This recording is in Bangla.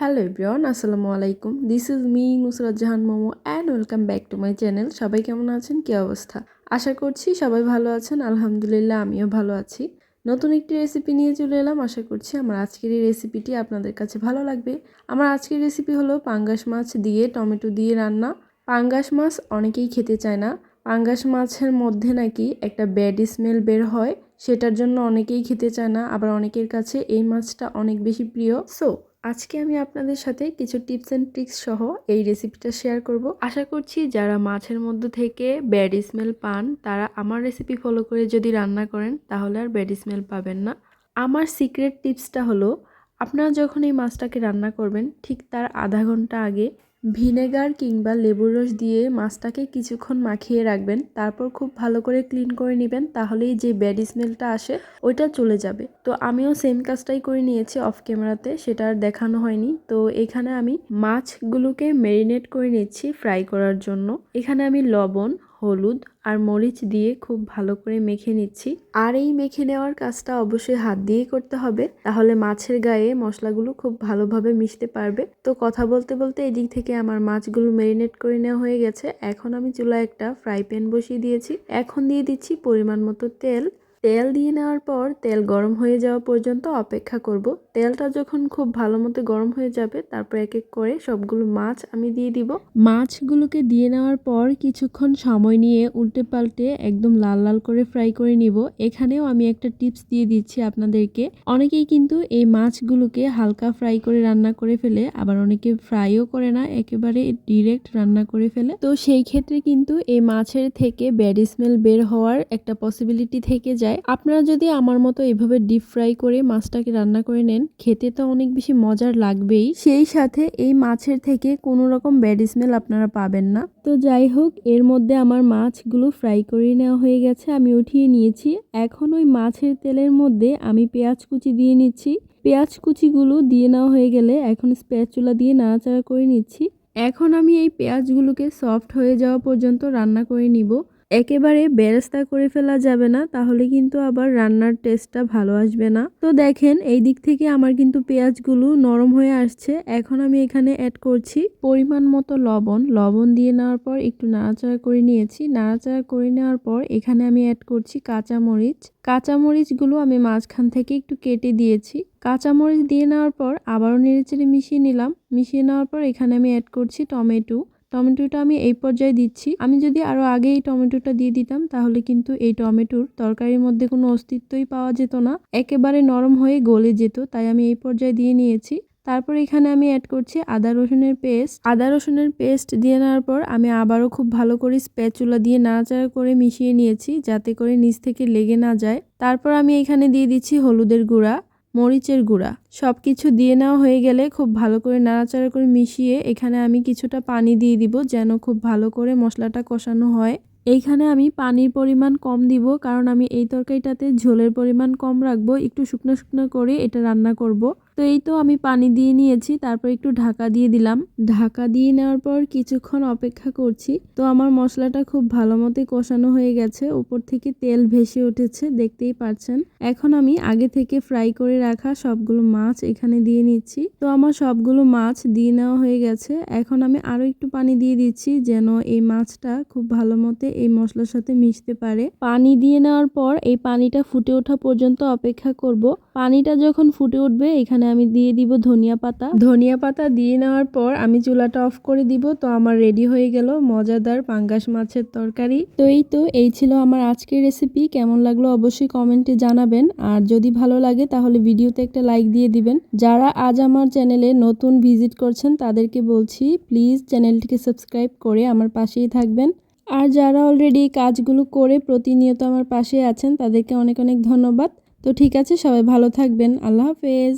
হ্যালো এভরিওয়ান আসসালামু আলাইকুম this is me Nusrat Jahan Momo and welcome back to my channel সবাই কেমন আছেন? কী অবস্থা? আশা করছি সবাই ভালো আছেন। আলহামদুলিল্লাহ, আমিও ভালো আছি। নতুন একটি রেসিপি নিয়ে চলে এলাম। আশা করছি আমার আজকের এই রেসিপিটি আপনাদের কাছে ভালো লাগবে। আমার আজকের রেসিপি হলো পাঙ্গাস মাছ দিয়ে টমেটো দিয়ে রান্না। পাঙ্গাস মাছ অনেকেই খেতে চায় না। পাঙ্গাস মাছের মধ্যে নাকি একটা ব্যাড স্মেল বের হয়। সেটার জন্য অনেকেই খেতে চায় না। আবার অনেকের কাছে এই মাছটা অনেক বেশি প্রিয়। সো আজকে আমি আপনাদের সাথে কিছু টিপস অ্যান্ড ট্রিক্স সহ এই রেসিপিটা শেয়ার করব। আশা করছি যারা মাছের মধ্যে থেকে ব্যাড স্মেল পান, তারা আমার রেসিপি ফলো করে যদি রান্না করেন, তাহলে আর ব্যাড স্মেল পাবেন না। আমার সিক্রেট টিপসটা হলো, আপনারা যখন এই মাছটাকে রান্না করবেন, ঠিক তার আধা ঘণ্টা আগে ভিনেগার কিংবা লেবুর রস দিয়ে মাছটাকে কিছুক্ষণ মাখিয়ে রাখবেন, তারপর খুব ভালো করে ক্লিন করে নেবেন, তাহলেই যে ব্যাড স্মেলটা আসে, ওইটা চলে যাবে। তো আমিও সেম কাজটাই করে নিয়েছি অফ ক্যামেরাতে, সেটা আর দেখানো হয়নি। তো এখানে আমি মাছগুলোকে ম্যারিনেট করে নিচ্ছি ফ্রাই করার জন্য। এখানে আমি লবণ, হলুদ আর মরিচ দিয়ে খুব ভালো করে মেখে নিচ্ছি। আর এই মেখে নেওয়ার কাজটা অবশ্যই হাত দিয়ে করতে হবে, তাহলে মাছের গায়ে মশলাগুলো খুব ভালোভাবে মিশতে পারবে। তো কথা বলতে বলতে এদিক থেকে আমার মাছগুলো ম্যারিনেট করে নেওয়া হয়ে গেছে। এখন আমি চুলায় একটা ফ্রাই প্যান বসিয়ে দিয়েছি। এখন দিয়ে দিচ্ছি পরিমাণ মতো তেল। তেল দিয়ে নেওয়ার পর তেল গরম হয়ে যাওয়া পর্যন্ত অপেক্ষা করব। তেলটা যখন খুব ভালো মতো গরম হয়ে যাবে, তারপর এক এক করে সবগুলো মাছ আমি দিয়ে দিব। মাছগুলোকে দিয়ে নেওয়ার পর কিছুক্ষণ সময় নিয়ে উল্টে পাল্টে একদম লাল লাল করে ফ্রাই করে নিব। এখানেও আমি একটা টিপস দিয়ে দিচ্ছি আপনাদেরকে। অনেকেই কিন্তু এই মাছগুলোকে হালকা ফ্রাই করে রান্না করে ফেলে, আবার অনেকে ফ্রাইও করে না, একেবারে ডিরেক্ট রান্না করে ফেলে। তো সেই ক্ষেত্রে কিন্তু এই মাছের থেকে ব্যাড স্মেল বের হওয়ার একটা পসিবিলিটি থেকে যায়। যায়। আপনারা যদি আমার মতো এভাবে ডিপ ফ্রাই করে মাছটাকে রান্না করে নেন, খেতে তো অনেক বেশি মজার লাগবেই। সেই সাথে এই মাছের থেকে কোনো রকম ব্যাড স্মেল আপনারা পাবেন না। তো যাই হোক, এর মধ্যে আমার মাছগুলো ফ্রাই করে নেওয়া হয়ে গেছে, আমি উঠিয়ে নিয়েছি। এখন ওই মাছের তেলের মধ্যে আমি পেঁয়াজ কুচি দিয়ে নিচ্ছি। পেঁয়াজ কুচিগুলো দিয়ে নেওয়া হয়ে গেলে এখন স্প্যাচুলা দিয়ে নাড়াচাড়া করে নিচ্ছি। এখন আমি এই পেঁয়াজগুলোকে সফট হয়ে যাওয়া পর্যন্ত রান্না করে নিব। একেবারে বেরেস্তা করে ফেলা যাবে না, তাহলে কিন্তু আবার রান্নার টেস্টটা ভালো আসবে না। তো দেখেন, এই দিক থেকে আমার কিন্তু পেঁয়াজগুলো নরম হয়ে আসছে। এখন আমি এখানে অ্যাড করছি পরিমাণ মতো লবণ। লবণ দিয়ে নেওয়ার পর একটু নাড়াচাড়া করে নিয়েছি। নাড়াচাড়া করে নেওয়ার পর এখানে আমি অ্যাড করছি কাঁচামরিচ। কাঁচামরিচগুলো আমি মাঝখান থেকে একটু কেটে দিয়েছি। কাঁচামরিচ দিয়ে নেওয়ার পর আবারও নেড়েচেড়ে মিশিয়ে নিলাম। মিশিয়ে নেওয়ার পর এখানে আমি অ্যাড করছি টমেটো। টমেটোটা আমি এই পর্যায়ে দিচ্ছি। আমি যদি আরও আগে এই টমেটোটা দিয়ে দিতাম, তাহলে কিন্তু এই টমেটোর তরকারির মধ্যে কোনো অস্তিত্বই পাওয়া যেত না। একেবারে নরম হয়ে গলে যেত, তাই আমি এই পর্যায়ে দিয়ে নিয়েছি। তারপর এখানে আমি অ্যাড করছি আদা রসুনের পেস্ট আদা রসুনের পেস্ট দিয়ে নেওয়ার পর আমি আবারও খুব ভালো করে স্প্যাচুলা দিয়ে নাড়াচাড়া করে মিশিয়ে নিয়েছি, যাতে করে নিচ থেকে লেগে না যায়। তারপর আমি এখানে দিয়ে দিচ্ছি হলুদের গুঁড়া। মরিচের গুঁড়া। সব কিছু দিয়ে নেওয়া হয়ে গেলে খুব ভালো করে নাড়াচাড়া করে মিশিয়ে এখানে আমি কিছুটা পানি দিয়ে দিব যেন খুব ভালো করে মশলাটা কষানো হয়। এইখানে আমি পানির পরিমাণ কম দিব কারণ আমি এই তরকারিটাতে ঝোলের পরিমাণ কম রাখব। একটু শুকনো শুকনো করে এটা রান্না করব। তো এই তো আমি পানি দিয়ে নিয়েছি, তারপর একটু ঢাকা দিয়ে দিলাম। ঢাকা দিয়ে নেওয়ার পর কিছুক্ষণ অপেক্ষা করছি। তো আমার মশলাটা খুব ভালো মতোই কষানো হয়ে গেছে উপর থেকে তেল ভেসে উঠেছে, দেখতেই পাচ্ছেন। এখন আমি আগে থেকে ফ্রাই করে রাখা সবগুলো মাছ এখানে দিয়ে নিচ্ছি। তো আমার সবগুলো মাছ দিয়ে নেওয়া হয়ে গেছে। এখন আমি আরও একটু পানি দিয়ে দিচ্ছি যেন এই মাছটা খুব ভালো মতো এই মশলার সাথে মিশতে পারে। পানি দিয়ে নেওয়ার পর এই পানিটা ফুটে ওঠা পর্যন্ত অপেক্ষা করব। পানিটা যখন ফুটে উঠবে, এখানে আমি দিয়ে দিব ধনিয়া পাতা। ধনিয়া পাতা দিয়ে নেওয়ার পর আমি চুলাটা অফ করে দিব তো আমার রেডি হয়ে গেল মজাদার পাঙ্গাস মাছের তরকারি। তো এই তো এই ছিল আমার আজকের রেসিপি কেমন লাগল অবশ্যই কমেন্টে জানাবেন আর যদি ভালো লাগে তাহলে ভিডিওতে একটা লাইক দিয়ে দিবেন। যারা আজ আমার চ্যানেলে নতুন ভিজিট করছেন তাদেরকে বলছি প্লিজ চ্যানেলটিকে সাবস্ক্রাইব করে আমার পাশেই থাকবেন। আর যারা অলরেডি কাজগুলো করে প্রতিনিয়ত আমার পাশে আছেন তাদেরকে অনেক অনেক ধন্যবাদ। তো ঠিক আছে সবাই ভালো থাকবেন আল্লাহ হাফেজ।